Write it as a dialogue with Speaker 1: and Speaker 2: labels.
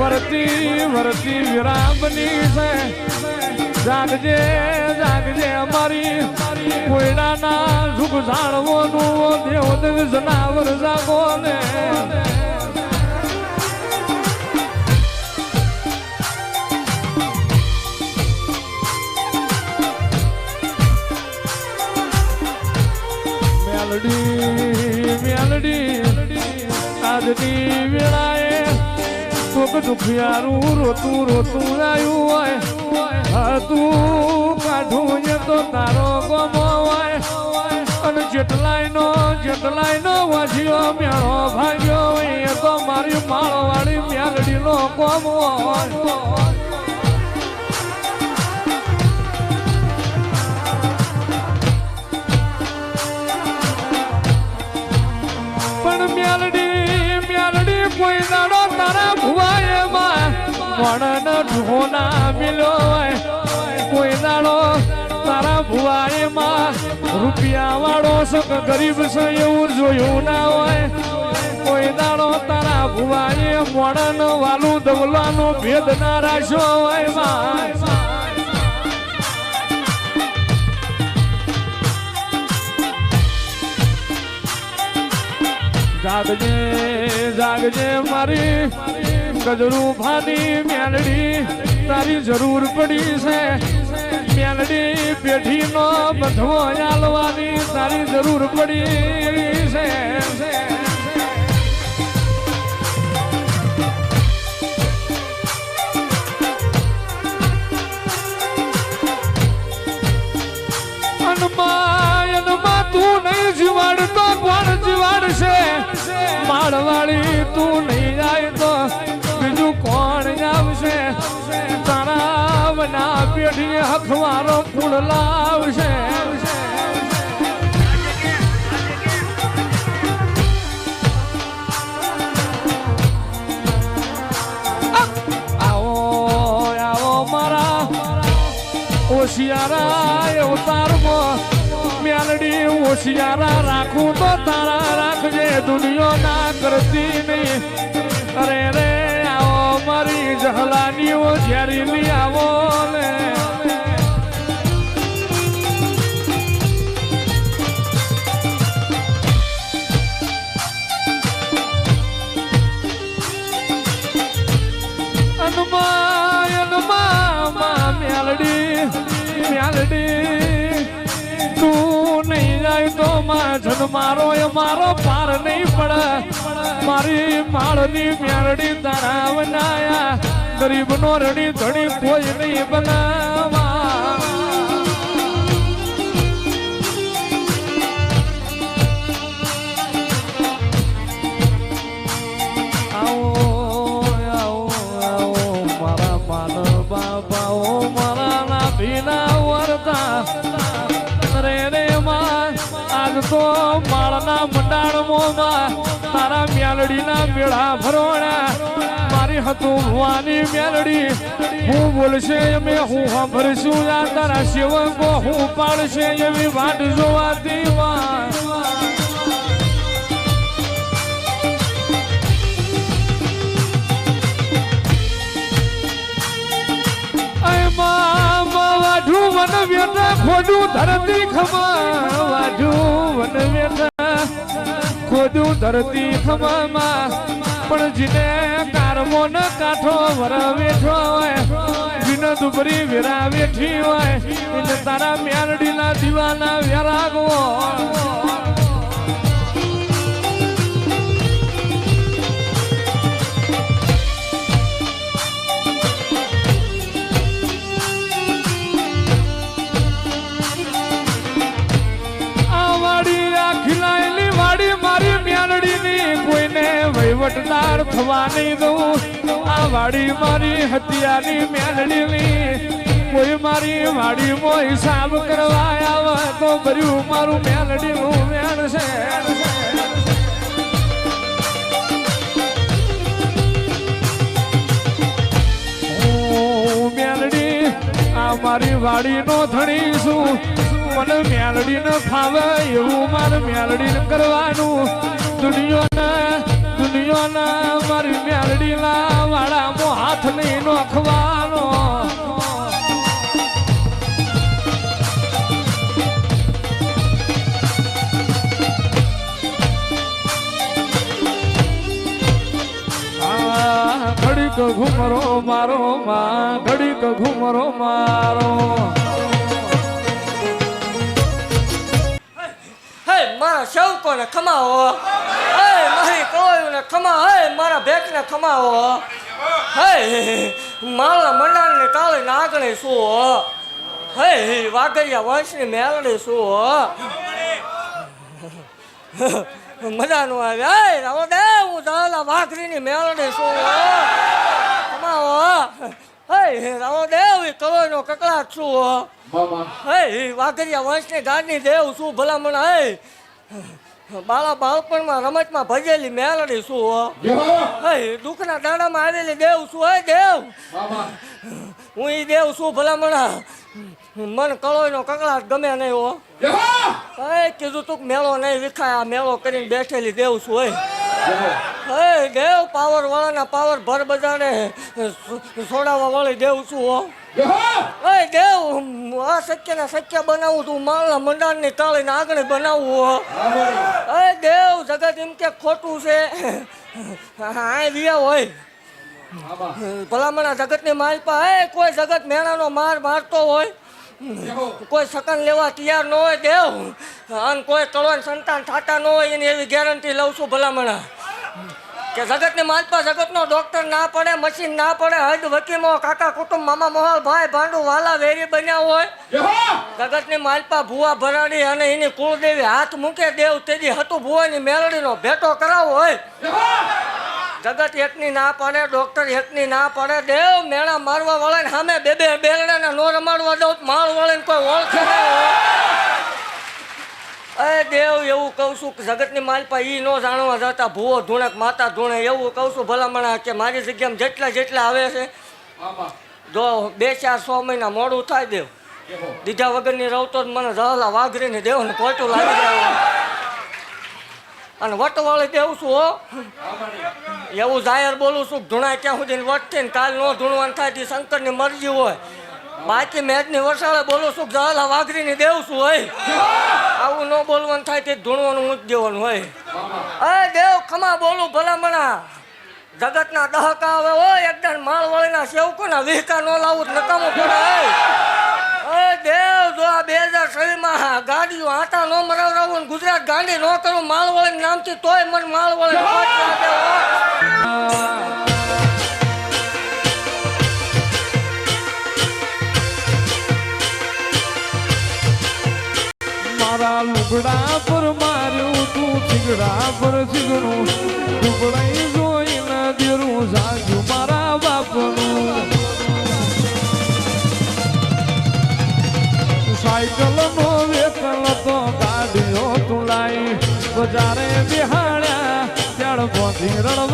Speaker 1: વરતી વરતી વેળા બની છે. જાગજે જાગજે અમારી. કોયડાના સુખ જાણવાનું દેવ જનાવર જાગો ને દુખિયારું રોતું રોતું આવ્યું હોય. હતું કાઢું એ તો તારો ગમો હોય. અને જેટલાય નો જેટલાય નો વાજ્યો મેળો ભાગ્યો એ તો મારી માળવાળી મેલડી નો ગમો હોય. વણન ઢોના મિલો કોઈ દાડો તારા ભુવાએ માં રૂપિયા વાળો સક ગરીબ છે એવું જોયું ના હોય. કોઈ દાડો તારા ભુવાએ મોડન વાલું દવલાનો ભેદ ના રાખ્યો હોયમાં જાગજે જાગજે મારી ગજરું ફાની મેલડી, તારી જરૂર પડી છે. મેલડી પેઢી નો બધવો આલવાની તારી જરૂર પડી છે. તું નહીં જીવાડતો કોણ જીવાડશે. માળવાળી તું નહીં જાય પેઢી હખવારો ફૂલ લાવશે. આવો આવો મારા મેલડી ઓશિયારા રાખું તો તારા રાખજે, દુનિયો ના કરતી નહીં. અરે રે, આવો મારી જહલાનીઓ, ઝેરીલી તો માં મારો એ મારો પાર નહીં પડે. મારી માળની મેલડી તારા બનાયા ગરીબ નો રણી ધણી કોઈ નહીં બનાવા. આવો આવો આવો, મારા માનવ બાપાઓ તો માળના મંડાણમાં તારા મેલડીના મેળા ભરોણા મારી હતું ભવાની મેલડી હું બોલશે અમે હું સાંભળશું આ તારા સેવકો, હું પાડશે એવી વાટ જોવાતી માં વન વ્યથા ખોડું ધરતી ખમા વાઢું વન વ્યથા. ખોડું ધરતી ખમામાં, પણ જીને કારમો ન કાઠો, વર બેઠો હોય. દુબરી વેરા બેઠી હોય. તારા મ્યારડીના દીવાના વટદાર થવાની દઉં આ વાડી મારી હત્યાની મેલડીની. કોઈ મારી વાડી મોય હિસાબ કરવા આવે તો ભર્યું મારું મેલડીનું વેણ છે. મેલડી, આ મારી વાડીનો ધણી છું. મને મેલડીને ફાવે એવું મારે મેલડીને કરવાનું. દુનિયાને દુનિયાના મારી મેલડીના વાળામાં હાથ નહીં નોખવાનો. ઘડીક ઘુમરો મારો, માં ઘડીક ઘુમરો મારો.
Speaker 2: હે સૌ કોને ખમાવો. મારી ખમા હે મારા ભેટને ખમાવો હે. મારા મંડાણને કાળે નાગણે શું હે? વાઘરિયા વંશની મેલડી શું મજાનું આવે. હે રાવો દે હું દાલા વાઘરીની મેલડી શું ખમાવો હે. રાવો દેવ કવાયનો કકડાટ શું હે. વાઘરિયા વંશની ગાડની દેવ શું ભલામણ હે. બાળા બાળપણમાં રમતમાં ભજેલી મેલડી શું હો? દુઃખના દાડામાં આવેલી દેવ શું હે દેવ? હું ઈ દેવ શું ભલામણા. મન કળોયનો કકડાટ ગમે નહીં હો. હે. કીધું તું મેળો નહીં વિખાય આ મેળો કરીને બેઠેલી દેવ શું હોય હે. દેવ પાવર વાળાના પાવર ભર બધાને છોડાવવા વાળી દેવ શું હો. હે. દેવ આ શક્ય ને શક્ય બનાવું તું માળના મંડાણની તાળીને આગળ બનાવવું હો. એ દેવ, જગત એમ કે ખોટું છે. હા વિયા હોય. ભલામણા જગતની માલપા એ કોઈ જગત મેણાનો માર મારતો હોય. કોઈ સકન લેવા તૈયાર ન હોય દેવ. અને કોઈ તળવાની સંતાન થતા ન હોય, એની એવી ગેરંટી લઉં છું ભલામણા. કે જગતની માલપા જગતનો ડોક્ટર ના પડે મશીન ના પડે હદ વકીમો કાકા કુટુંબ મામા મોહલ ભાઈ ભાંડુ વાલા વેરી બન્યા હોય. જગતની માલપા ભુવા ભરાડી અને એની કુળદેવી હાથ મૂકે દેવ તેજી હતું ભુવાની મેળડીનો ભેટો કરાવો હોય. જગત એકની ના પડે ડોક્ટર એકની ના પડે દેવ મેળા મારવા વાળાને સામે બે બે બેલડાને નો રમાડવા દઉં માળ વાળાને કોઈ ઓળખે નહીં હોય. અરે દેવ એવું કહું છું કે જગતની માલપા એ ન જાણવા જતા ભૂવો ધૂણક માતા ધૂણે એવું કહું છું ભલામણા કે મારી જગ્યામાં જેટલા જેટલા આવે છે જો બે ચાર સો મહિના મોડું થાય દેવ. દીધા વગરની રહું તો જ મને જહલા વાઘરીને દેવ ને પોટું લાગી જાય અને વટવાળી દેવું છું હો. એવું જાહેર બોલું છું કે ધૂણા ક્યાં સુધી વટ ને કાલ નો ધૂણવાનું થાય તે શંકરની મરજી હોય. બાકી મેદની વસાળે બોલું છું કે વાઘરી વાઘરીને દેવું છું હોય આવું ન બોલવાનું થાય તે ધૂણવાનું જ દેવાનું હોય અરે દેવ, ખમા બોલું ભલામણા. જગતના દહકા આવે હોય એકદમ માળવાળીના સેવકોના વિહકા ન લાવું નકામો પડે અરે દેવ, જો આ બે હજાર છવ્વીસમાં ગાડીઓ આટા ન મરાવરાવું ને ગુજરાત ગાંડી ન કરું માળવાળી નામથી તોય મને માળવાળી
Speaker 1: લુગડા પર માર્યું તું ચીગડા પર ચીગણું ટુકડાઈ જોઈને દેરું જાજુ મારા બાપનું. સાયકલ નો વેકલ તો ગાડીઓ તુલાઈ. બજારે બિહાડ્યા ત્યાર બોધી રડવાય